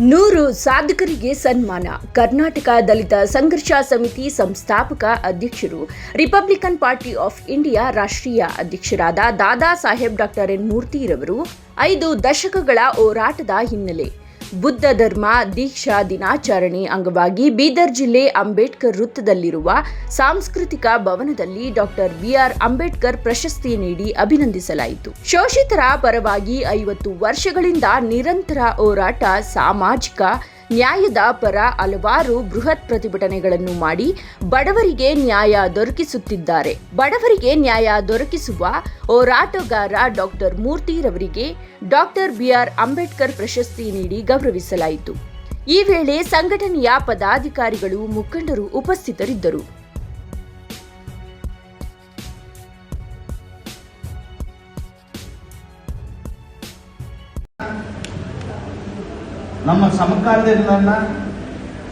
ನೂರು ಸಾಧಕರಿಗೆ ಸನ್ಮಾನ. ಕರ್ನಾಟಕ ದಲಿತ ಸಂಘರ್ಷ ಸಮಿತಿ ಸಂಸ್ಥಾಪಕ ಅಧ್ಯಕ್ಷರು, ರಿಪಬ್ಲಿಕನ್ ಪಾರ್ಟಿ ಆಫ್ ಇಂಡಿಯಾ ರಾಷ್ಟ್ರೀಯ ಅಧ್ಯಕ್ಷರಾದ ದಾದಾ ಸಾಹೇಬ್ ಡಾಕ್ಟರ್ ಎನ್ ಮೂರ್ತಿರವರು ಐದು ದಶಕಗಳ ಹೋರಾಟದ ಹಿನ್ನೆಲೆ. ಬುದ್ಧ ಧರ್ಮ, ದೀಕ್ಷಾ ದಿನಾಚರಣೆ ಅಂಗವಾಗಿ ಬೀದರ್ ಜಿಲ್ಲೆ ಅಂಬೇಡ್ಕರ್ ವೃತ್ತದಲ್ಲಿರುವ ಸಾಂಸ್ಕೃತಿಕ ಭವನದಲ್ಲಿ ಡಾಕ್ಟರ್ ಬಿಆರ್ ಅಂಬೇಡ್ಕರ್ ಪ್ರಶಸ್ತಿ ನೀಡಿ ಅಭಿನಂದಿಸಲಾಯಿತು. ಶೋಷಿತರ ಪರವಾಗಿ ಐವತ್ತು ವರ್ಷಗಳಿಂದ ನಿರಂತರ ಹೋರಾಟ, ಸಾಮಾಜಿಕ ನ್ಯಾಯದ ಪರ ಹಲವಾರು ಬೃಹತ್ ಪ್ರತಿಭಟನೆಗಳನ್ನು ಮಾಡಿ ಬಡವರಿಗೆ ನ್ಯಾಯ ದೊರಕಿಸುತ್ತಿದ್ದಾರೆ. ಬಡವರಿಗೆ ನ್ಯಾಯ ದೊರಕಿಸುವ ಹೋರಾಟಗಾರ ಡಾಕ್ಟರ್ ಮೂರ್ತಿ ರವರಿಗೆ ಡಾಕ್ಟರ್ ಬಿಆರ್ ಅಂಬೇಡ್ಕರ್ ಪ್ರಶಸ್ತಿ ನೀಡಿ ಗೌರವಿಸಲಾಯಿತು. ಈ ವೇಳೆ ಸಂಘಟನೆಯ ಪದಾಧಿಕಾರಿಗಳು ಮುಖಂಡರು ಉಪಸ್ಥಿತರಿದ್ದರು. ನಮ್ಮ ಸಮಕಾಲೀನರನ್ನ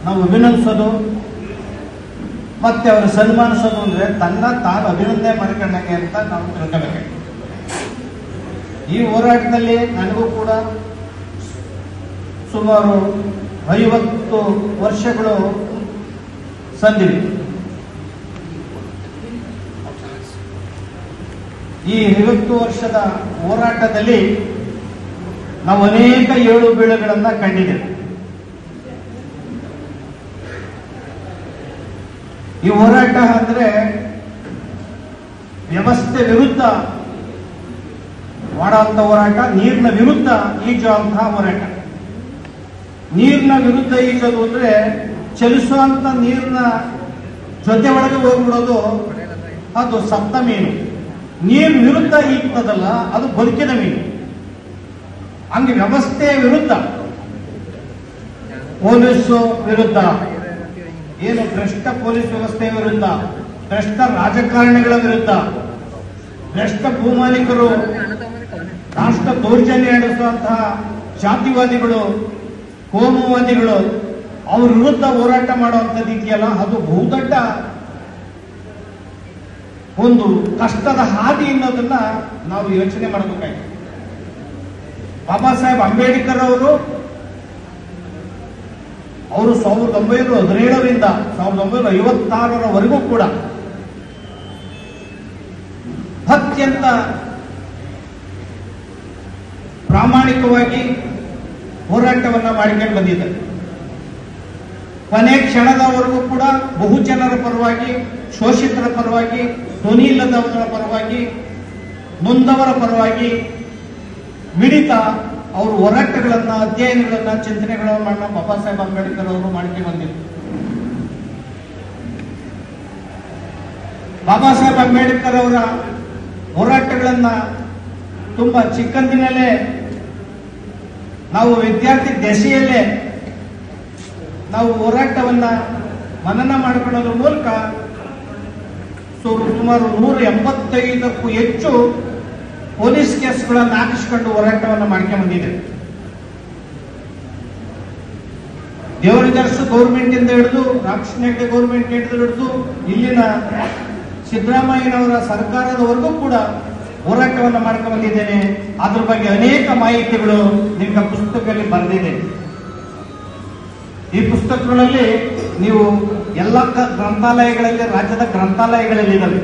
ನಾವು ಅಭಿನಂದಿಸೋದು, ಮತ್ತೆ ಅವರು ಸನ್ಮಾನಿಸೋದು ಅಂದ್ರೆ ತನ್ನ ತಾನು ಅಭಿನಂದನೆ ಮಾಡ್ಕೊಂಡಂಗೆ ಅಂತ ನಾವು ತಿಳ್ಕೊಬೇಕು ಈ ಹೋರಾಟದಲ್ಲಿ ನನಗೂ ಕೂಡ ಸುಮಾರು ಐವತ್ತು ವರ್ಷಗಳು ಸಂದಿವೆ. ಈ ಐವತ್ತು ವರ್ಷದ ಹೋರಾಟದಲ್ಲಿ ನಾವು ಅನೇಕ ಏಳು ಬೀಳುಗಳನ್ನ ಕಂಡಿದ್ದೇವೆ. ಈ ಹೋರಾಟ ಅಂದ್ರೆ ವ್ಯವಸ್ಥೆ ವಿರುದ್ಧ ಮಾಡುವಂತ ಹೋರಾಟ, ನೀರಿನ ವಿರುದ್ಧ ಈಜುವಂತಹ ಹೋರಾಟ. ನೀರಿನ ವಿರುದ್ಧ ಈಜೋದು ಅಂದ್ರೆ ಚಲಿಸುವಂತ ನೀರಿನ ಜೊತೆ ಒಳಗೆ ಹೋಗ್ಬಿಡೋದು ಅದು ಸಪ್ತ ಮೀನು. ನೀರು ವಿರುದ್ಧ ಈಗ್ತದಲ್ಲ, ಅದು ಬದುಕಿದ ಮೀನು. ಹಂಗೆ ವ್ಯವಸ್ಥೆ ವಿರುದ್ಧ. ಪೊಲೀಸು ವಿರುದ್ಧ. ಏನು ಭ್ರಷ್ಟ ಪೊಲೀಸ್ ವ್ಯವಸ್ಥೆಯ ವಿರುದ್ಧ. ಭ್ರಷ್ಟ ರಾಜಕಾರಣಿಗಳ ವಿರುದ್ಧ. ಭ್ರಷ್ಟ ಭೂಮಾಲೀಕರು ರಾಷ್ಟ್ರ ದೌರ್ಜನ್ಯ ನಡೆಸುವಂತಹ ಜಾತಿವಾದಿಗಳು, ಕೋಮುವಾದಿಗಳು, ಅವ್ರ ವಿರುದ್ಧ ಹೋರಾಟ ಮಾಡುವಂಥದ್ದು ಇದೆಯಲ್ಲ ಅದು ಬಹುದೊಡ್ಡ ಒಂದು ಕಷ್ಟದ ಹಾದಿ ಅನ್ನೋದನ್ನ ನಾವು ಯೋಚನೆ ಮಾಡಬೇಕಾಗಿದೆ ಬಾಬಾ ಸಾಹೇಬ್ ಅಂಬೇಡ್ಕರ್ ಅವರು ಅವರು ಸಾವಿರದ ಒಂಬೈನೂರ ಹದಿನೇಳರಿಂದ ಸಾವಿರದ ಒಂಬೈನೂರ ಐವತ್ತಾರರವರೆಗೂ ಕೂಡ ಅತ್ಯಂತ ಪ್ರಾಮಾಣಿಕವಾಗಿ ಹೋರಾಟವನ್ನ ಮಾಡಿಕೊಂಡು ಬಂದಿದ್ದಾರೆ. ಕೊನೆ ಕ್ಷಣದವರೆಗೂ ಕೂಡ ಬಹುಜನರ ಪರವಾಗಿ, ಶೋಷಿತರ ಪರವಾಗಿ ಧ್ವನಿ ಇಲ್ಲದವರ ಪರವಾಗಿ, ನೊಂದವರ ಪರವಾಗಿ ಮಿಡಿತ ಅವರು ಹೋರಾಟಗಳನ್ನ, ಅಧ್ಯಯನಗಳನ್ನ, ಚಿಂತನೆಗಳನ್ನ ಬಾಬಾ ಸಾಹೇಬ್ ಅಂಬೇಡ್ಕರ್ ಅವರು ಮಾಡ್ಕೆ ಬಂದಿದ್ರು. ಬಾಬಾ ಸಾಹೇಬ್ ಅಂಬೇಡ್ಕರ್ ಅವರ ಹೋರಾಟಗಳನ್ನ ತುಂಬಾ ಚಿಕ್ಕಂದಿನಲ್ಲೇ ನಾವು ವಿದ್ಯಾರ್ಥಿ ದೆಸೆಯಲ್ಲೇ ನಾವು ಹೋರಾಟವನ್ನ ಮನನ ಮಾಡಿಕೊಳ್ಳೋದ್ರ ಮೂಲಕ ಸುಮಾರು ನೂರ ಎಂಬತ್ತೈದಕ್ಕೂ ಹೆಚ್ಚು ಪೊಲೀಸ್ ಕೇಸ್ಗಳನ್ನು ಹಾಕಿಸಿಕೊಂಡು ಹೋರಾಟವನ್ನು ಮಾಡ್ಕೊಂಡು ಬಂದಿದೆ. ದೇವರಿದರ್ಶು ಗೌರ್ಮೆಂಟ್ ಇಂದ ಹಿಡಿದು ರಾಮಕೃಷ್ಣ ಹೆಗ್ಡೆ ಗೌರ್ಮೆಂಟ್ ಹಿಡಿದು, ಇಲ್ಲಿನ ಸಿದ್ದರಾಮಯ್ಯನವರ ಸರ್ಕಾರದವರೆಗೂ ಕೂಡ ಹೋರಾಟವನ್ನು ಮಾಡ್ಕೊಂಡು ಬಂದಿದ್ದೇನೆ. ಅದ್ರ ಬಗ್ಗೆ ಅನೇಕ ಮಾಹಿತಿಗಳು ನಿಮ್ಮ ಪುಸ್ತಕದಲ್ಲಿ ಬರೆದಿದೆ. ಈ ಪುಸ್ತಕಗಳಲ್ಲಿ ನೀವು ಎಲ್ಲ ಗ್ರಂಥಾಲಯಗಳಲ್ಲಿ, ರಾಜ್ಯದ ಗ್ರಂಥಾಲಯಗಳಲ್ಲಿ ಇದಾವೆ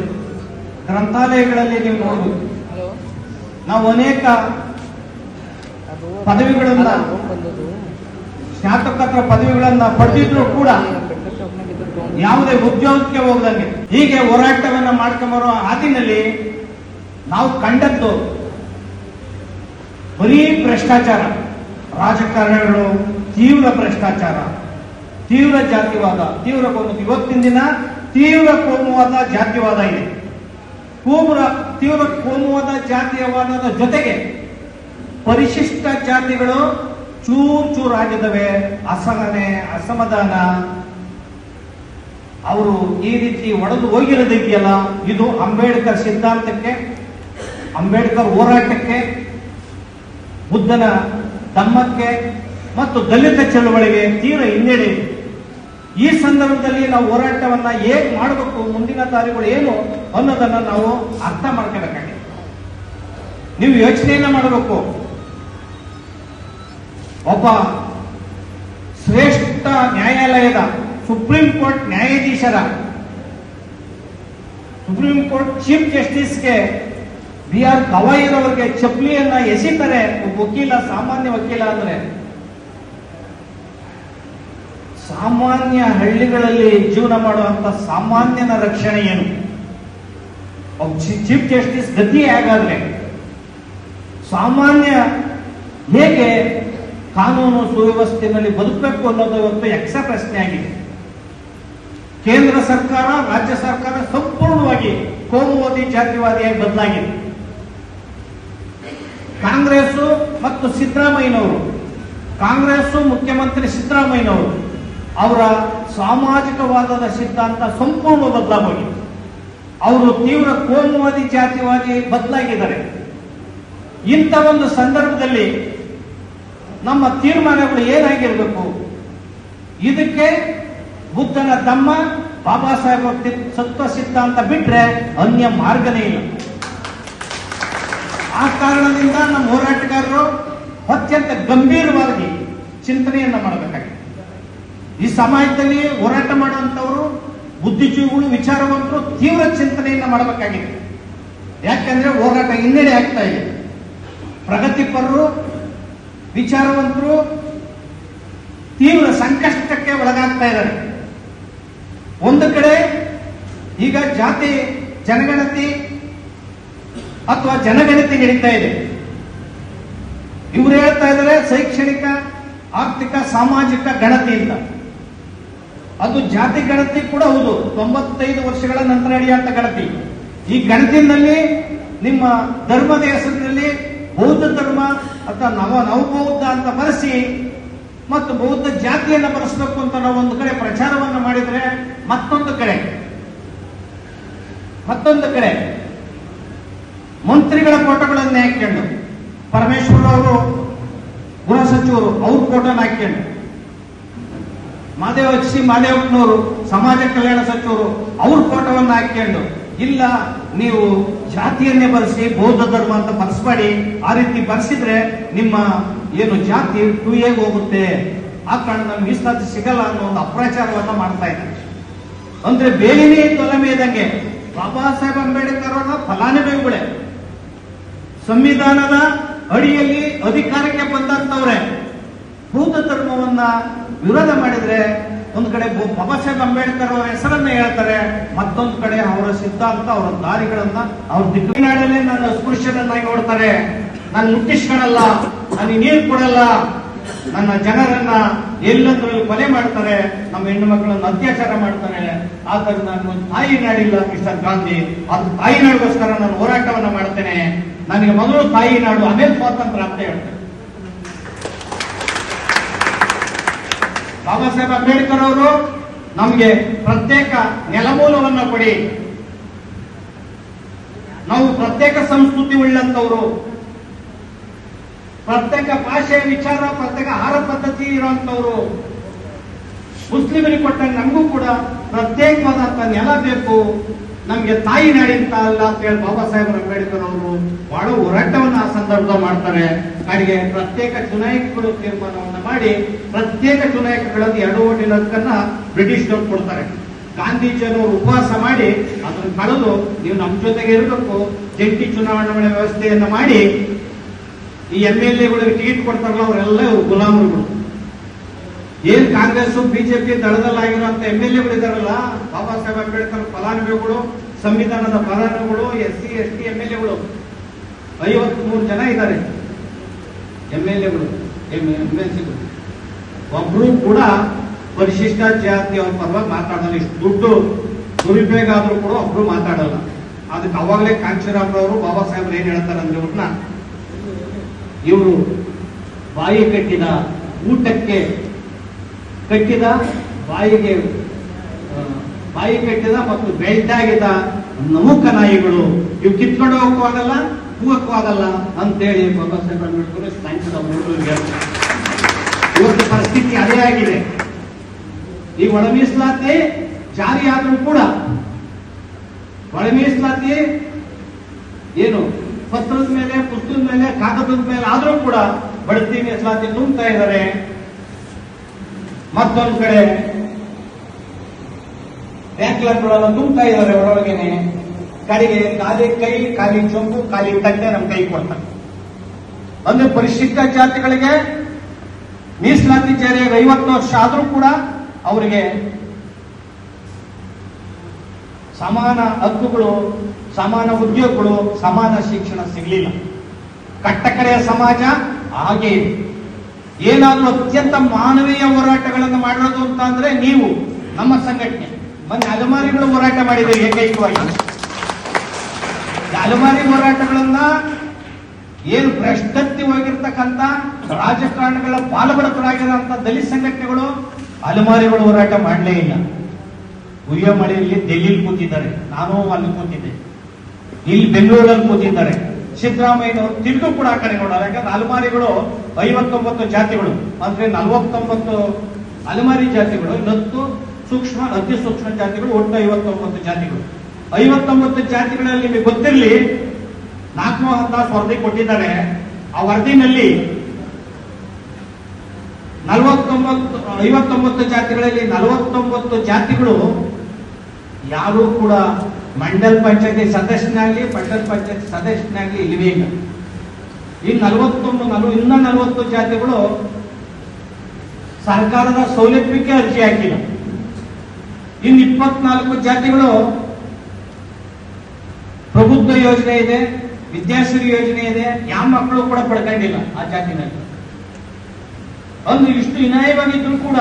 ಗ್ರಂಥಾಲಯಗಳಲ್ಲಿ ನೀವು ನೋಡಬಹುದು ನಾವು ಅನೇಕ ಪದವಿಗಳನ್ನ ಸ್ನಾತಕೋತ್ತರ ಪದವಿಗಳನ್ನ ಪಡೆದಿದ್ರು ಕೂಡ ಯಾವುದೇ ಉದ್ಯೋಗಕ್ಕೆ ಹೋಗದಂಗೆ ಹೀಗೆ ಹೋರಾಟವನ್ನ ಮಾಡ್ಕೊಂಬರೋ ಹಾದಿನಲ್ಲಿ ನಾವು ಕಂಡದ್ದು ಬರೀ ಭ್ರಷ್ಟಾಚಾರ, ರಾಜಕಾರಣಿಗಳು ತೀವ್ರ ಭ್ರಷ್ಟಾಚಾರ, ತೀವ್ರ ಜಾತಿವಾದ, ತೀವ್ರ ಕೋಮು ಇವತ್ತಿನ ದಿನ ತೀವ್ರ ಕೋಮುವಾದ ಜಾತಿವಾದ ಇದೆ. ತೀವ್ರ ತೀವ್ರ ಕೋಮುವಾದ ಜಾತಿಯವಾದದ ಜೊತೆಗೆ ಪರಿಶಿಷ್ಟ ಜಾತಿಗಳು ಚೂರ್ ಚೂರಾಗಿದ್ದಾವೆ ಅಸಹನೆ, ಅಸಮಾಧಾನ. ಅವರು ಈ ರೀತಿ ಒಡೆದು ಹೋಗಿರೋದಿದೆಯಲ್ಲ, ಇದು ಅಂಬೇಡ್ಕರ್ ಸಿದ್ಧಾಂತಕ್ಕೆ, ಅಂಬೇಡ್ಕರ್ ಹೋರಾಟಕ್ಕೆ, ಬುದ್ಧನ ಧಮ್ಮಕ್ಕೆ ಮತ್ತು ದಲಿತ ಚಳುವಳಿಗೆ ತೀವ್ರ ಹಿನ್ನೆಡೆ. ಈ ಸಂದರ್ಭದಲ್ಲಿ ನಾವು ಹೋರಾಟವನ್ನ ಹೇಗೆ ಮಾಡಬೇಕು, ಮುಂದಿನ ದಾರಿಗಳು ಏನು? ಅನ್ನೋದನ್ನ ನಾವು ಅರ್ಥ ಮಾಡ್ಕೋಬೇಕಾಗಿದೆ ನೀವು ಯೋಚನೆಯನ್ನ ಮಾಡಬೇಕು. ಒಬ್ಬ ಶ್ರೇಷ್ಠ ನ್ಯಾಯಾಲಯದ, ಸುಪ್ರೀಂ ಕೋರ್ಟ್ ನ್ಯಾಯಾಧೀಶರ, ಸುಪ್ರೀಂ ಕೋರ್ಟ್ ಚೀಫ್ ಜಸ್ಟಿಸ್ಗೆ ಬಿ ಆರ್ ಗವಾಯಿರವರಿಗೆ ಚಪ್ಪಲಿಯನ್ನ ಎಸಿತಾರೆ. ಒಬ್ಬ ವಕೀಲ, ಸಾಮಾನ್ಯ ವಕೀಲ ಅಂದ್ರೆ ಸಾಮಾನ್ಯ ಹಳ್ಳಿಗಳಲ್ಲಿ ಜೀವನ ಮಾಡುವಂತ ಸಾಮಾನ್ಯನ ರಕ್ಷಣೆ ಏನು? ಚೀಫ್ ಜಸ್ಟಿಸ್ ಗತಿ ಹೇಗಾದ್ರೆ? ಸಾಮಾನ್ಯ ಹೇಗೆ ಕಾನೂನು ಸುವ್ಯವಸ್ಥೆಯಲ್ಲಿ ಬದುಕಬೇಕು ಅನ್ನೋದು ಇವತ್ತು ಯಕ್ಷ ಪ್ರಶ್ನೆ ಆಗಿದೆ. ಕೇಂದ್ರ ಸರ್ಕಾರ, ರಾಜ್ಯ ಸರ್ಕಾರ ಸಂಪೂರ್ಣವಾಗಿ ಕೋಮುವಾದಿ, ಜಾತಿವಾದಿಯಾಗಿ ಬದಲಾಗಿದೆ. ಕಾಂಗ್ರೆಸ್ ಮತ್ತು ಸಿದ್ದರಾಮಯ್ಯನವರು ಕಾಂಗ್ರೆಸ್ ಮುಖ್ಯಮಂತ್ರಿ ಸಿದ್ದರಾಮಯ್ಯನವರು ಅವರ ಸಾಮಾಜಿಕವಾದದ ಸಿದ್ಧಾಂತ ಸಂಪೂರ್ಣ ಬದಲಾಗೋಗಿದೆ ಅವರು ತೀವ್ರ ಕೋಮುವಾದಿ ಜಾತಿವಾದಿ ಬದಲಾಗಿದ್ದಾರೆ. ಇಂಥ ಒಂದು ಸಂದರ್ಭದಲ್ಲಿ ನಮ್ಮ ತೀರ್ಮಾನಗಳು ಏನಾಗಿರಬೇಕು? ಇದಕ್ಕೆ ಬುದ್ಧನ ತಮ್ಮ, ಬಾಬಾ ಸಾಹೇಬ್ ಸತ್ವ ಸಿದ್ಧಾಂತ ಬಿಟ್ರೆ ಅನ್ಯ ಮಾರ್ಗನೇ ಇಲ್ಲ. ಆ ಕಾರಣದಿಂದ ನಮ್ಮ ಹೋರಾಟಗಾರರು ಅತ್ಯಂತ ಗಂಭೀರವಾಗಿ ಚಿಂತನೆಯನ್ನು ಮಾಡಬೇಕಾಗಿದೆ. ಈ ಸಮಾಜದಲ್ಲಿ ಹೋರಾಟ ಮಾಡುವಂತವರು ಬುದ್ಧಿಜೀವಿಗಳು ವಿಚಾರವಂತರು ತೀವ್ರ ಚಿಂತನೆಯನ್ನ ಮಾಡಬೇಕಾಗಿದೆ. ಯಾಕಂದ್ರೆ ಹೋರಾಟ ಹಿನ್ನಡೆ ಆಗ್ತಾ ಇದೆ. ಪ್ರಗತಿಪರರು, ವಿಚಾರವಂತರು ತೀವ್ರ ಸಂಕಷ್ಟಕ್ಕೆ ಒಳಗಾಗ್ತಾ ಇದ್ದಾರೆ. ಒಂದು ಕಡೆ ಈಗ ಜಾತಿ, ಜನಗಣತಿ ಅಥವಾ ಜನಗಣತಿ ನಡೀತಾ ಇದೆ. ಇವರು ಹೇಳ್ತಾ ಇದ್ದಾರೆ ಶೈಕ್ಷಣಿಕ, ಆರ್ಥಿಕ, ಸಾಮಾಜಿಕ ಗಣತಿಯಿಂದ ಅದು ಜಾತಿ ಗಣತಿ ಕೂಡ ಹೌದು. ತೊಂಬತ್ತೈದು ವರ್ಷಗಳ ನಂತರ ನಡೆಯುವಂತ ಗಣತಿ. ಈ ಗಣತಿನಲ್ಲಿ ನಿಮ್ಮ ಧರ್ಮದ ಹೆಸರಿನಲ್ಲಿ ಬೌದ್ಧ ಧರ್ಮ ಅಥವಾ ನವ ನವಬೌದ್ಧ ಅಂತ ಬರೆಸಿ ಮತ್ತು ಬೌದ್ಧ ಜಾತಿಯನ್ನು ಬಳಸಬೇಕು ಅಂತ ನಾವು ಒಂದು ಕಡೆ ಪ್ರಚಾರವನ್ನು ಮಾಡಿದರೆ ಮತ್ತೊಂದು ಕಡೆ. ಮತ್ತೊಂದು ಕಡೆ. ಮಂತ್ರಿಗಳ ಫೋಟೋಗಳನ್ನೇ ಹಾಕೊಂಡು ಪರಮೇಶ್ವರ ಅವರು ಗೃಹ ಸಚಿವರು ಅವ್ರ ಫೋಟೋನ ಹಾಕೊಂಡು ಮಾದೇವ ಸಿ ಮಾದೇವಪ್ಪನವರು, ಸಮಾಜ ಕಲ್ಯಾಣ ಸಚಿವರು, ಅವ್ರ ಫೋಟೋವನ್ನು ಹಾಕೊಂಡು ಇಲ್ಲ ನೀವು ಜಾತಿಯನ್ನೇ ಬರೆಸಿ ಬೌದ್ಧ ಧರ್ಮ ಅಂತ ಬರೆಸ್ಬೇಡಿ ಆ ರೀತಿ ಬರೆಸಿದ್ರೆ ನಿಮ್ಮ ಏನು ಜಾತಿ ಟು ಎಗೆ ಹೋಗುತ್ತೆ. ಆ ಕಾರಣ ನಮ್ಗೆ ಮೀಸಲಾತಿ ಸಿಗಲ್ಲ ಅನ್ನೋ ಒಂದು ಅಪ್ರಚಾರವನ್ನ ಮಾಡ್ತಾ ಇದ್ದಾರೆ. ಅಂದ್ರೆ ಬೇಲಿನೇ ತೊಲಮೆ ಮೇದಂಗೆ ಬಾಬಾ ಸಾಹೇಬ್ ಅಂಬೇಡ್ಕರ್ ಅವರ ಫಲಾನುಭವಿಗಳೇ ಸಂವಿಧಾನದ ಅಡಿಯಲ್ಲಿ ಅಧಿಕಾರಕ್ಕೆ ಬಂದಂತವ್ರೆ. ಬೌದ್ಧ ಧರ್ಮವನ್ನ ವಿರೋಧ ಮಾಡಿದ್ರೆ ಒಂದು ಕಡೆ ಬಾಬಾ ಸಾಹೇಬ್ ಅಂಬೇಡ್ಕರ್ ಅವರ ಹೆಸರನ್ನ ಹೇಳ್ತಾರೆ, ಮತ್ತೊಂದು ಕಡೆ ಅವರ ಸಿದ್ಧಾಂತ, ಅವರ ದಾರಿಗಳನ್ನ ಅವ್ರ ದಿಕ್ಕಿನಾಡಲ್ಲಿ ನನ್ನ ಅಸ್ಪೃಶ್ಯರನ್ನಾಗಿ ನೋಡ್ತಾರೆ. ನಾನು ಮುಟ್ಟಿಸ್ಕೊಳಲ್ಲ ನನಗೆ ನೀರು ಕೊಡಲ್ಲ. ನನ್ನ ಜನರನ್ನ ಎಲ್ಲಂದ್ರಲ್ಲಿ ಕೊಲೆ ಮಾಡ್ತಾರೆ, ನಮ್ಮ ಹೆಣ್ಣು ಮಕ್ಕಳನ್ನ ಅತ್ಯಾಚಾರ ಮಾಡ್ತಾರೆ. ಆದ್ರೆ ನಾನು ತಾಯಿ ನಾಡಿಲ್ಲ, ಮಿಸ್ಟರ್ ಗಾಂಧಿ. ಅದು ತಾಯಿ ನಾಡಿಗೋಸ್ಕರ ನಾನು ಹೋರಾಟವನ್ನ ಮಾಡ್ತೇನೆ. ನನಗೆ ಮೊದಲು ತಾಯಿ ನಾಡು ಆಮೇಲೆ ಸ್ವಾತಂತ್ರ್ಯ ಅಂತ ಹೇಳ್ತೇನೆ. ಬಾಬಾ ಸಾಹೇಬ್ ಅಂಬೇಡ್ಕರ್ ಅವರು ನಮಗೆ ಪ್ರತ್ಯೇಕ ನೆಲಮೂಲವನ್ನ ಕೊಡಿ. ನಾವು ಪ್ರತ್ಯೇಕ ಸಂಸ್ಕೃತಿ ಉಳ್ಳಂತವರು ಪ್ರತ್ಯೇಕ ಭಾಷೆ ವಿಚಾರ, ಪ್ರತ್ಯೇಕ ಆಹಾರ ಪದ್ಧತಿ ಇರುವಂತವರು ಮುಸ್ಲಿಮರಿಗೆ ಕೊಟ್ಟಂಗೆ ನಮಗೂ ಕೂಡ ಪ್ರತ್ಯೇಕವಾದಂತ ನೆಲ ಬೇಕು. ನಮ್ಗೆ ತಾಯಿ ನಾಡಿನ ಅಲ್ಲ ಅಂತ ಹೇಳಿ ಬಾಬಾ ಸಾಹೇಬ್ ಅಂಬೇಡ್ಕರ್ ಅವರು ಬಹಳ ಹೋರಾಟವನ್ನ ಆ ಸಂದರ್ಭ ಮಾಡ್ತಾರೆ. ಕಡೆಗೆ ಪ್ರತ್ಯೇಕ ಚುನಾಯಕಗಳು ತೀರ್ಮಾನವನ್ನ ಮಾಡಿ ಪ್ರತ್ಯೇಕ ಚುನಾಯಕಗಳಲ್ಲಿ ಎರಡು ಓಟಿನ ಹಕ್ಕನ್ನ ಬ್ರಿಟಿಷ್ನವ್ರು ಕೊಡ್ತಾರೆ. ಗಾಂಧೀಜಿಯವರು ಉಪವಾಸ ಮಾಡಿ ಅದನ್ನು ಕಳೆದು ನೀವು ನಮ್ಮ ಜೊತೆಗೆ ಇರಬೇಕು. ಜಂಟಿ ಚುನಾವಣೆ ವ್ಯವಸ್ಥೆಯನ್ನು ಮಾಡಿ ಈ ಎಂ ಎಲ್ ಎಗಳಿಗೆ ಟಿಕೆಟ್ ಕೊಡ್ತಾರಲ್ಲ ಅವರೆಲ್ಲ ಗುಲಾಮರುಗಳು. ಏನ್ ಕಾಂಗ್ರೆಸ್ ಬಿಜೆಪಿ ದಳದಲ್ಲಾಗಿರುವಂತ ಎಂ ಎಲ್ ಎಗಳು ಇದಾರಲ್ಲ ಬಾಬಾ ಸಾಹೇಬ್ ಅಂಬೇಡ್ಕರ್ ಫಲಾನುಭವಿಗಳು, ಸಂವಿಧಾನದ ಫಲಾನುಭವಿಗಳು S C, S T M L ಎಗಳು. ಐವತ್ಮೂರು ಜನ ಇದ್ದಾರೆ. ಎಂ ಎಲ್ ಎಗಳು ಎಂ ಎಲ್ ಸಿಗಳು. ಒಬ್ರು ಕೂಡ ಪರಿಶಿಷ್ಟ ಜಾತಿಯವ್ರ ಪರವಾಗಿ ಮಾತಾಡಲ್ಲ, ಇಷ್ಟು ದುಡ್ಡು, ದುರುಪಯೋಗ ಆದ್ರೂ ಕೂಡ ಒಬ್ರು ಮಾತಾಡಲ್ಲ. ಅದಕ್ಕೆ ಅವಾಗಲೇ ಕಾಂಚೀರಾಮ್ರವರು ಬಾಬಾ ಸಾಹೇಬ್ರು ಏನ್ ಹೇಳ್ತಾರೆ ಅಂದ್ರೆ ಇವ್ರನ್ನ ಇವರು ಬಾಯಿ ಕಟ್ಟಿದ ಊಟಕ್ಕೆ ಕಟ್ಟಿದ ಬಾಯಿಗೆ ಬಾಯಿ ಕಟ್ಟಿದ ಮತ್ತು ಬೆಳ್ದಾಗಿದ್ದ ನಮೂಕ ನಾಯಿಗಳು ಇವು ಕಿತ್ಕೊಂಡು ಹೋಗಕ್ಕೂ ಆಗಲ್ಲ, ಹೂವಕ್ಕೂ ಆಗಲ್ಲ ಅಂತೇಳಿ ಬಾಬಾ ಸಾಹೇಬ್ ಅಂಬೇಡ್ಕರ್ ಸಾಯಂಕಾಲ. ಇವತ್ತು ಪರಿಸ್ಥಿತಿ ಅದೇ ಆಗಿದೆ ಈ ಒಳ ಮೀಸಲಾತಿ ಜಾರಿ ಆದ್ರೂ ಕೂಡ ಒಳ ಮೀಸಲಾತಿ ಏನು, ಪತ್ರದ ಮೇಲೆ, ಪುಸ್ತಕದ ಮೇಲೆ, ಕಾಗದದ ಮೇಲೆ ಆದರೂ ಕೂಡ ಬಡ್ತಿ ಮೀಸಲಾತಿ ತುಂಬುತ್ತಾ ಇದ್ದಾರೆ ಮತ್ತೊಂದು ಕಡೆ. ಬ್ಯಾಂಕ್ಲನ್ಗಳೆಲ್ಲ ತುಂಬ್ತಾ ಇದ್ದಾರೆ ಒಳಗೇನೆ ಕಡೆಗೆ ಖಾಲಿ ಕೈ ಖಾಲಿ ಚೊಂಬು ಖಾಲಿ ತಟ್ಟೆ ನಮ್ಮ ಕೈ ಕೊಡ್ತಾರೆ. ಅಂದ್ರೆ ಪರಿಶಿಷ್ಟ ಜಾತಿಗಳಿಗೆ ಮೀಸಲಾತಿ ಜಾರಿಯಾಗಿ ಐವತ್ತು ವರ್ಷ ಆದರೂ ಕೂಡ ಅವರಿಗೆ ಸಮಾನ ಹಕ್ಕುಗಳು, ಸಮಾನ ಉದ್ಯೋಗಗಳು, ಸಮಾನ ಶಿಕ್ಷಣ ಸಿಗಲಿಲ್ಲ. ಕಟ್ಟಕಡೆಯ ಸಮಾಜ ಹಾಗೆ ಏನಾದ್ರೂ ಅತ್ಯಂತ ಮಾನವೀಯ ಹೋರಾಟಗಳನ್ನು ಮಾಡೋದು ಅಂತ ಅಂದ್ರೆ ನೀವು, ನಮ್ಮ ಸಂಘಟನೆ. ಮೊನ್ನೆ ಅಲಮಾರಿಗಳು ಹೋರಾಟ ಮಾಡಿದೆ ಏಕೈಕವಾಗಿ. ಅಲೆಮಾರಿ ಹೋರಾಟಗಳನ್ನ ಏನು ಭ್ರಷ್ಟತ್ತಿ ಹೋಗಿರ್ತಕ್ಕಂಥ ರಾಜಕಾರಣಿಗಳ ಪಾಲುಬಡತರಾಗಿರುವಂತ ದಲಿತ ಸಂಘಟನೆಗಳು ಅಲಮಾರಿಗಳು ಹೋರಾಟ ಮಾಡಲೇ ಇಲ್ಲ. ಉರಿಯ ಮಳೆಯಲ್ಲಿ ಡೆಲ್ಲಿಲಿ ಕೂತಿದ್ದಾರೆ. ನಾನು ಅಲ್ಲಿ ಕೂತಿದ್ದೆ. ಇಲ್ಲಿ ಬೆಂಗಳೂರಲ್ಲಿ ಕೂತಿದ್ದಾರೆ. ಸಿದ್ದರಾಮಯ್ಯನವರು ತಿಂದು ಕೂಡ ಆ ಕಡೆ ನೋಡಲ್ಲ. ಯಾಕಂದ್ರೆ ಅಲಮಾರಿಗಳು ಐವತ್ತೊಂಬತ್ತು ಜಾತಿಗಳು. ಅಂದ್ರೆ ನಲವತ್ತೊಂಬತ್ತು ಅಲಮಾರಿ ಜಾತಿಗಳು, ಇನ್ನೊತ್ತು ಸೂಕ್ಷ್ಮ, ಅತಿ ಸೂಕ್ಷ್ಮ ಜಾತಿಗಳು, ಒಟ್ಟು ಐವತ್ತೊಂಬತ್ತು ಜಾತಿಗಳು. ಐವತ್ತೊಂಬತ್ತು ಜಾತಿಗಳಲ್ಲಿ ನಿಮಗೆ ಗೊತ್ತಿರಲಿ ನಾಲ್ಕುನೂರ ದಾಸ್ ವರದಿ ಕೊಟ್ಟಿದ್ದಾರೆ. ಆ ವರದಿನಲ್ಲಿ ನಲವತ್ತೊಂಬತ್ತು, ಐವತ್ತೊಂಬತ್ತು ಜಾತಿಗಳಲ್ಲಿ ನಲವತ್ತೊಂಬತ್ತು ಜಾತಿಗಳು ಯಾರೂ ಕೂಡ ಮಂಡಲ್ ಪಂಚಾಯತಿ ಸದಸ್ಯನಾಗ್ಲಿ ಪಟ್ಟಣ ಪಂಚಾಯತಿ ಸದಸ್ಯನಾಗ್ಲಿ ಇಲ್ಲವೇ ಇಲ್ಲ ಈ ನಲವತ್ತೊಂದು ನಲವ ಇನ್ನ ನಲವತ್ತು ಜಾತಿಗಳು ಸರ್ಕಾರದ ಸೌಲಭ್ಯಕ್ಕೆ ಅರ್ಜಿ ಹಾಕಿಲ್ಲ. ಇನ್ನು ಇಪ್ಪತ್ನಾಲ್ಕು ಜಾತಿಗಳು ಪ್ರಬುದ್ಧ ಯೋಜನೆ ಇದೆ, ವಿದ್ಯಾಶ್ರೀ ಯೋಜನೆ ಇದೆ, ಯಾವ ಮಕ್ಕಳು ಕೂಡ ಪಡ್ಕೊಂಡಿಲ್ಲ ಆ ಜಾತಿನಲ್ಲಿ. ಒಂದು ಇಷ್ಟು ವಿನಾಯವಾಗಿದ್ರು ಕೂಡ,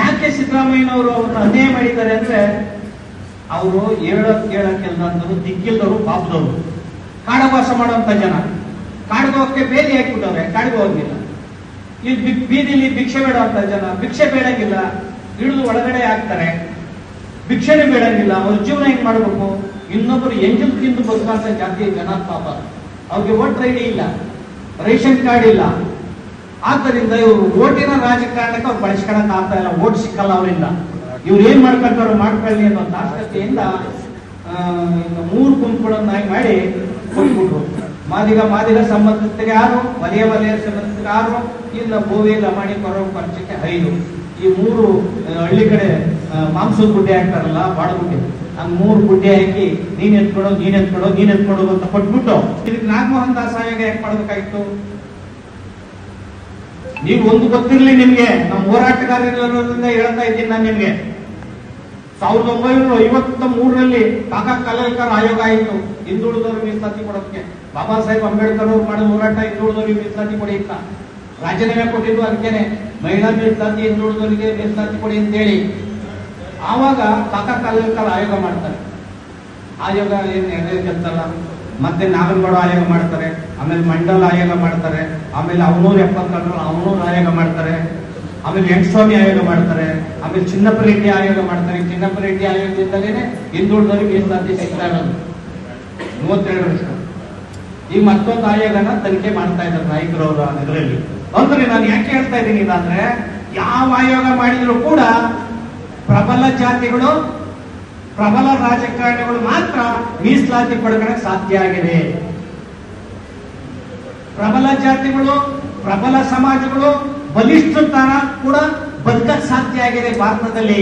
ಯಾಕೆ ಸಿದ್ದರಾಮಯ್ಯನವರು ಅವ್ರನ್ನ ಅನ್ಯಾಯ ಮಾಡಿದ್ದಾರೆ ಅಂದ್ರೆ ಅವರು ಹೇಳಕ್ ಕೇಳಕ್ ಇಲ್ದಂತರು ದಿಕ್ಕಿಲ್ದವರು ಪಾಪದವರು. ಕಾಡವಾಸ ಮಾಡುವಂತ ಜನ. ಕಾಡ್ಗೋಕ್ಕೆ ಬೇಲಿ ಹಾಕಿಬಿಟ್ಟವ್ರೆ ಕಾಡಿಗೆ ಹೋಗಿಲ್ಲ ಇಲ್ಲಿ ಬೀದಿಲಿ ಭಿಕ್ಷೆ ಬೇಡುವಂತ ಜನ, ಭಿಕ್ಷೆ ಬೇಡಂಗಿಲ್ಲ ಹಿಡಿದು ಒಳಗಡೆ ಹಾಕ್ತಾರೆ. ಭಿಕ್ಷೆನೇ ಬೇಡಂಗಿಲ್ಲ, ಅವ್ರ ಜೀವನ ಹೆಂಗ್ ಮಾಡ್ಬೇಕು? ಇನ್ನೊಬ್ರು ಎಂಜಲ್ ತಿಂದು ಬದುಕಂತ ಜಾತಿ ಜನ ಪಾಪ. ಅವ್ರಿಗೆ ವೋಟರ್ ಐಡಿ ಇಲ್ಲ, ರೇಷನ್ ಕಾರ್ಡ್ ಇಲ್ಲ. ಆದ್ದರಿಂದ ಇವರು ಓಟಿನ ರಾಜಕಾರಣಕ್ಕೆ ಅವ್ರು ಬಳಸ್ಕೊಳಕ್ ಆಗ್ತಾ ಇಲ್ಲ ಓಟ್ ಸಿಕ್ಕಲ್ಲ ಅವರಿಂದ. ಇವ್ರು ಏನ್ ಮಾಡ್ಕೊಂತಾರೋ ಮಾಡ್ಕೊಳ್ಳಿ ಅನ್ನೋ ಇನ್ನು ಮೂರು ಗುಂಪುಗಳನ್ನಾಗಿ ಮಾಡಿ ಕೊಟ್ಬಿಟ್ರು. ಮಾದಿಗ ಮಾದಿಗ ಸಂಬಂಧಕ್ಕೆ ಆರು ವಲಯ ವಲಯ ಸಂಬಂಧಕ್ಕೆ ಆರು ಇಲ್ಲ ಬೋವಿ ಲಮಾಣಿ ಕೊರೋ ಪಂಚಕ್ಕೆ ಐದು. ಈ ಮೂರು ಹಳ್ಳಿ ಕಡೆ ಮಾಂಸದ ಗುಡ್ಡೆ ಹಾಕ್ತಾರಲ್ಲ ಬಾಡಗುಡ್ಡೆ ಹಂಗ್ ಮೂರು ಗುಡ್ಡೆ ಹಾಕಿ ನೀನ್ ಎತ್ಕೊಡೋ ನೀನ್ ಎತ್ಕೊಡೋ ನೀನ್ ಎತ್ಕೊಡೋ ಅಂತ ಕೊಟ್ಬಿಟ್ಟು, ಇದಕ್ಕೆ ನಾಗಮೋಹನ್ ದಾಸ್ ಆಯೋಗ ಯಾಕೆ ಮಾಡ್ಬೇಕಾಗಿತ್ತು? ನೀವು ಒಂದು ಗೊತ್ತಿರಲಿ ನಿಮ್ಗೆ. ನಮ್ಮ ಹೋರಾಟಗಾರರಿಂದ ಹೇಳ್ತಾ ಇದ್ದೀನಿ ನಾನು ನಿಮ್ಗೆ. ಸಾವಿರದ ಒಂಬೈನೂರ ಐವತ್ತ ಮೂರರಲ್ಲಿ ಕಾಕಾ ಕಲೇಲ್ಕರ್ ಆಯೋಗ ಆಯಿತು. ಹಿಂದುಳಿದವರು ಮೀಸಲಾತಿ ಕೊಡೋದಕ್ಕೆ. ಬಾಬಾ ಸಾಹೇಬ್ ಅಂಬೇಡ್ಕರ್ ಅವರು ಮಾಡಿದ ಹೋರಾಟ ಹಿಂದುಳಿದವರಿಗೆ ಮೀಸಲಾತಿ ಕೊಡಿ ಅಂತ. ರಾಜೀನಾಮೆ ಕೊಟ್ಟಿದ್ದು ಅದಕ್ಕೇನೆ. ಮಹಿಳಾ ಮೀಸಲಾತಿ, ಹಿಂದುಳಿದವರಿಗೆ ಮೀಸಲಾತಿ ಕೊಡಿ ಅಂತೇಳಿ. ಆವಾಗ ಕಾಕಾ ಕಲೇಲ್ಕರ್ ಆಯೋಗ ಮಾಡ್ತಾರೆ. ಆಯೋಗ ಏನು ನೆರವೇರಿಸಲ್ಲ ಮತ್ತೆ ನಾಗನಗೌಡ ಆಯೋಗ ಮಾಡ್ತಾರೆ. ಆಮೇಲೆ ಮಂಡಲ ಆಯೋಗ ಮಾಡ್ತಾರೆ. ಆಮೇಲೆ ಅವನೂರ ಎಪ್ಪತ್ತೆರಡರ ಅವನೂರ ಆಯೋಗ ಮಾಡ್ತಾರೆ. ಆಮೇಲೆ ಎಂಟಸ್ವಾಮಿ ಆಯೋಗ ಮಾಡ್ತಾರೆ. ಆಮೇಲೆ ಚಿನ್ನಪ್ಪ ರೆಡ್ಡಿ ಆಯೋಗ ಮಾಡ್ತಾರೆ. ಚಿನ್ನಪ್ಪ ರೆಡ್ಡಿ ಆಯೋಗದಿಂದಲೇ ಹಿಂದುಳಿದವರಿಗೆ ಸಾಧ್ಯ ಸಿಗ್ತಾ ಇರೋದು? ಮೂವತ್ತೆರಡು ವರ್ಷ. ಈ ಮತ್ತೊಂದು ಆಯೋಗನ ತನಿಖೆ ಮಾಡ್ತಾ ಇದ್ದಾರೆ ನಾಯಕರವರ ಇದರಲ್ಲಿ. ಅಂದ್ರೆ ನಾನು ಯಾಕೆ ಹೇಳ್ತಾ ಇದ್ದೀನಿ ಇದಂದ್ರೆ ಯಾವ ಆಯೋಗ ಮಾಡಿದ್ರು ಕೂಡ ಪ್ರಬಲ ಜಾತಿಗಳು, ಪ್ರಬಲ ರಾಜಕಾರಣಿಗಳು ಮಾತ್ರ ಮೀಸಲಾತಿ ಪಡ್ಕೊಳಕ್ ಸಾಧ್ಯ ಆಗಿದೆ. ಪ್ರಬಲ ಜಾತಿಗಳು ಪ್ರಬಲ ಸಮಾಜಗಳು ಬಲಿಷ್ಠ ತರ ಕೂಡ ಬದುಕಕ್ಕೆ ಸಾಧ್ಯ ಆಗಿದೆ ಭಾರತದಲ್ಲಿ.